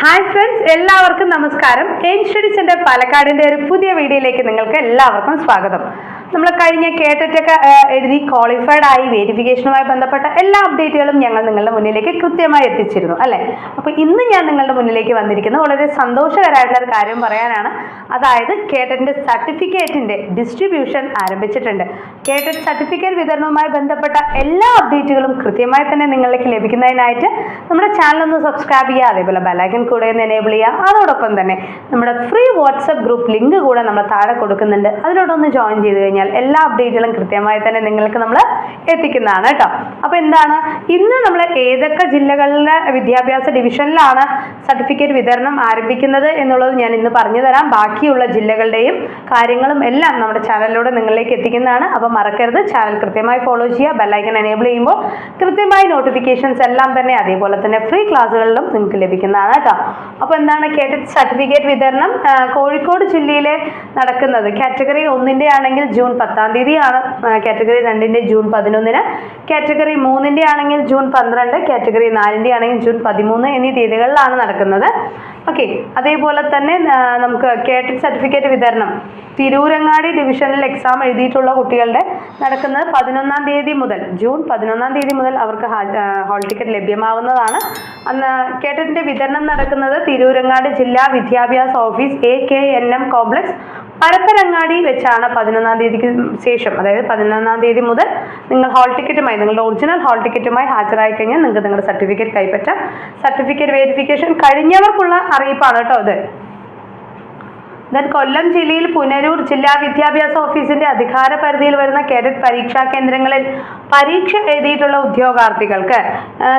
Friends എല്ലാവർക്കും നമസ്കാരം. Aim study centre പാലക്കാടിന്റെ ഒരു പുതിയ വീഡിയോയിലേക്ക് നിങ്ങൾക്ക് എല്ലാവർക്കും സ്വാഗതം. നമ്മൾ കഴിഞ്ഞ കേട്ടിട്ടൊക്കെ എഴുതി ക്വാളിഫൈഡ് ആയി വെരിഫിക്കേഷനുമായി ബന്ധപ്പെട്ട എല്ലാ അപ്ഡേറ്റുകളും ഞങ്ങൾ നിങ്ങളുടെ മുന്നിലേക്ക് കൃത്യമായി എത്തിച്ചിരുന്നു അല്ലേ? അപ്പോൾ ഇന്ന് ഞാൻ നിങ്ങളുടെ മുന്നിലേക്ക് വന്നിരിക്കുന്നത് വളരെ സന്തോഷകരമായിട്ടുള്ള ഒരു കാര്യം പറയാനാണ്. അതായത് കേട്ടറ്റിന്റെ സർട്ടിഫിക്കറ്റിന്റെ ഡിസ്ട്രിബ്യൂഷൻ ആരംഭിച്ചിട്ടുണ്ട്. കേട്ടറ്റ് സർട്ടിഫിക്കറ്റ് വിതരണവുമായി ബന്ധപ്പെട്ട എല്ലാ അപ്ഡേറ്റുകളും കൃത്യമായി തന്നെ നിങ്ങളിലേക്ക് ലഭിക്കുന്നതിനായിട്ട് നമ്മുടെ ചാനൽ ഒന്ന് സബ്സ്ക്രൈബ് ചെയ്യുക അതേപോലെ ബെലൈക്കൻ കൂടെ ഒന്ന് എനേബിൾ ചെയ്യുക. അതോടൊപ്പം തന്നെ നമ്മുടെ ഫ്രീ വാട്സപ്പ് ഗ്രൂപ്പ് ലിങ്ക് കൂടെ നമ്മൾ താഴെ കൊടുക്കുന്നുണ്ട്. അതിലോട്ടൊന്ന് ജോയിൻ ചെയ്ത് കഴിഞ്ഞാൽ എല്ലാ അപ്ഡേറ്റുകളും കൃത്യമായി തന്നെ നിങ്ങൾക്ക് നമ്മൾ എത്തിക്കുന്നതാണ് കേട്ടോ. അപ്പോൾ എന്താണ്? ഇന്ന് നമ്മൾ ഏതൊക്കെ ജില്ലകളിലെ വിദ്യാഭ്യാസ ഡിവിഷനിലാണ് സർട്ടിഫിക്കറ്റ് വിതരണം ആരംഭിക്കുന്നത് എന്നുള്ളത് ഞാൻ ഇന്ന് പറഞ്ഞു തരാം ബാക്കിയുള്ള ജില്ലകളുടെയും കാര്യങ്ങളും എല്ലാം നമ്മുടെ ചാനലിലൂടെ നിങ്ങളിലേക്ക് എത്തിക്കുന്നതാണ്. അപ്പോൾ മറക്കരുത്. ചാനൽ കൃത്യമായി ഫോളോ ചെയ്യുക. ബെല്ലൈക്കൺ എനേബിൾ ചെയ്യുമ്പോൾ കൃത്യമായി നോട്ടിഫിക്കേഷൻസ് എല്ലാം തന്നെ അതേപോലെ തന്നെ ഫ്രീ ക്ലാസ്സുകളിലും നിങ്ങൾക്ക് ലഭിക്കുന്നതാണ് കേട്ടോ. അപ്പോൾ എന്താണ് കേട്ടറ്റ് സർട്ടിഫിക്കറ്റ് വിതരണം? കോഴിക്കോട് ജില്ലയിലെ നടക്കുന്നത്. കാറ്റഗറി ഒന്നിന്റെ ആണെങ്കിൽ ജൂൺ പത്താം തീയതിയാണ്. കാറ്റഗറി രണ്ടിന്റെ ജൂൺ പതിനൊന്നിന്. കാറ്റഗറി മൂന്നിന്റെ ആണെങ്കിൽ ജൂൺ പന്ത്രണ്ട്. കാറ്റഗറി നാലിന്റെ ആണെങ്കിൽ ജൂൺ പതിമൂന്ന് എന്നീ തീയതികളിലാണ് നടക്കുന്നത്. ഓക്കെ അതേപോലെ തന്നെ നമുക്ക് നമുക്ക് കേട്ടറ്റ് സർട്ടിഫിക്കറ്റ് വിതരണം. തിരൂരങ്ങാടി ഡിവിഷനിൽ എക്സാം എഴുതിയിട്ടുള്ള കുട്ടികളുടെ നടക്കുന്നത് പതിനൊന്നാം തീയതി മുതൽ ജൂൺ പതിനൊന്നാം തീയതി മുതൽ അവർക്ക് ഹാൾ ടിക്കറ്റ് ലഭ്യമാവുന്നതാണ്. അന്ന് കേട്ടതിന്റെ വിതരണം നടക്കുന്നത് തിരൂരങ്ങാട് ജില്ലാ വിദ്യാഭ്യാസ office A K N M complex Parappanangadi വെച്ചാണ് പതിനൊന്നാം തീയതിക്ക് ശേഷം. അതായത് പതിനൊന്നാം തീയതി മുതൽ നിങ്ങൾ ഹാൾ ടിക്കറ്റുമായി നിങ്ങളുടെ ഒറിജിനൽ ഹാൾ ടിക്കറ്റുമായി ഹാജരായി കഴിഞ്ഞാൽ നിങ്ങൾക്ക് നിങ്ങളുടെ സർട്ടിഫിക്കറ്റ് കൈപ്പറ്റാം. സർട്ടിഫിക്കറ്റ് വെരിഫിക്കേഷൻ കഴിഞ്ഞവർക്കുള്ള അറിയിപ്പാണ് കേട്ടോ ഇത്. ദെൻ കൊല്ലം ജില്ലയിൽ പുനരൂർ ജില്ലാ വിദ്യാഭ്യാസ ഓഫീസിന്റെ അധികാര പരിധിയിൽ വരുന്ന കേഡറ്റ് പരീക്ഷാ കേന്ദ്രങ്ങളിൽ പരീക്ഷ എഴുതിയിട്ടുള്ള ഉദ്യോഗാർത്ഥികൾക്ക്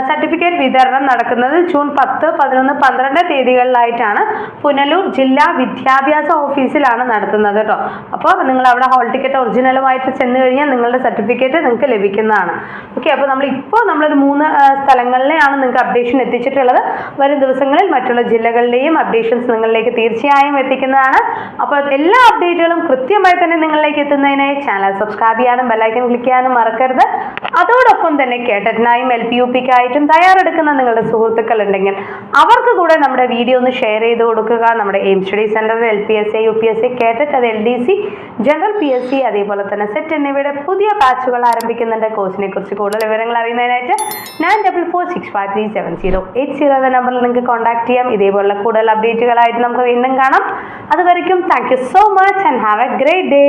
സർട്ടിഫിക്കറ്റ് വിതരണം നടക്കുന്നത് ജൂൺ പത്ത് പതിനൊന്ന് പന്ത്രണ്ട് തീയതികളിലായിട്ടാണ് പുനലൂർ ജില്ലാ വിദ്യാഭ്യാസ ഓഫീസിലാണ് നടത്തുന്നത് കേട്ടോ. അപ്പോൾ നിങ്ങൾ അവിടെ ഹോൾ ടിക്കറ്റ് ഒറിജിനലുമായിട്ട് ചെന്ന് കഴിഞ്ഞാൽ നിങ്ങളുടെ സർട്ടിഫിക്കറ്റ് നിങ്ങൾക്ക് ലഭിക്കുന്നതാണ്. ഓക്കെ അപ്പോൾ നമ്മൾ ഇപ്പോൾ നമ്മളൊരു മൂന്ന് സ്ഥലങ്ങളിലെയാണ് നിങ്ങൾക്ക് അപ്ഡേഷൻ എത്തിച്ചിട്ടുള്ളത്. വരും ദിവസങ്ങളിൽ മറ്റുള്ള ജില്ലകളിലെയും അപ്ഡേഷൻസ് നിങ്ങളിലേക്ക് തീർച്ചയായും എത്തിക്കുന്നതാണ്. അപ്പോൾ എല്ലാ അപ്ഡേറ്റുകളും കൃത്യമായി തന്നെ നിങ്ങളിലേക്ക് എത്തുന്നതിനായി ചാനൽ സബ്സ്ക്രൈബ് ചെയ്യാനും ബെല്ലൈക്കൻ ക്ലിക്ക് ചെയ്യാനും മറക്കരുത്. അതോടൊപ്പം തന്നെ കേട്ടറ്റിനായും എൽ പി യു പിക്കായിട്ടും തയ്യാറെടുക്കുന്ന നിങ്ങളുടെ സുഹൃത്തുക്കൾ ഉണ്ടെങ്കിൽ അവർക്ക് കൂടെ നമ്മുടെ വീഡിയോ ഒന്ന് ഷെയർ ചെയ്ത് കൊടുക്കുക. നമ്മുടെ എയിം സ്റ്റഡി സെന്ററിൽ L P S A U P S C KTET അത് L D C general P S C അതേപോലെ തന്നെ സെറ്റ് എന്നിവയുടെ പുതിയ ബാച്ചുകൾ ആരംഭിക്കുന്നുണ്ട്. കോഴ്സിനെ കുറിച്ച് കൂടുതൽ വിവരങ്ങൾ അറിയുന്നതിനായിട്ട് nine double four six five three seven zero eight zero എന്ന നമ്പറിൽ നിങ്ങൾക്ക് കോൺടാക്ട് ചെയ്യാം. ഇതേപോലുള്ള കൂടുതൽ അപ്ഡേറ്റുകളായിട്ട് നമുക്ക് വീണ്ടും കാണാം. അതുവരെയ്ക്കും thank you so much and have a great day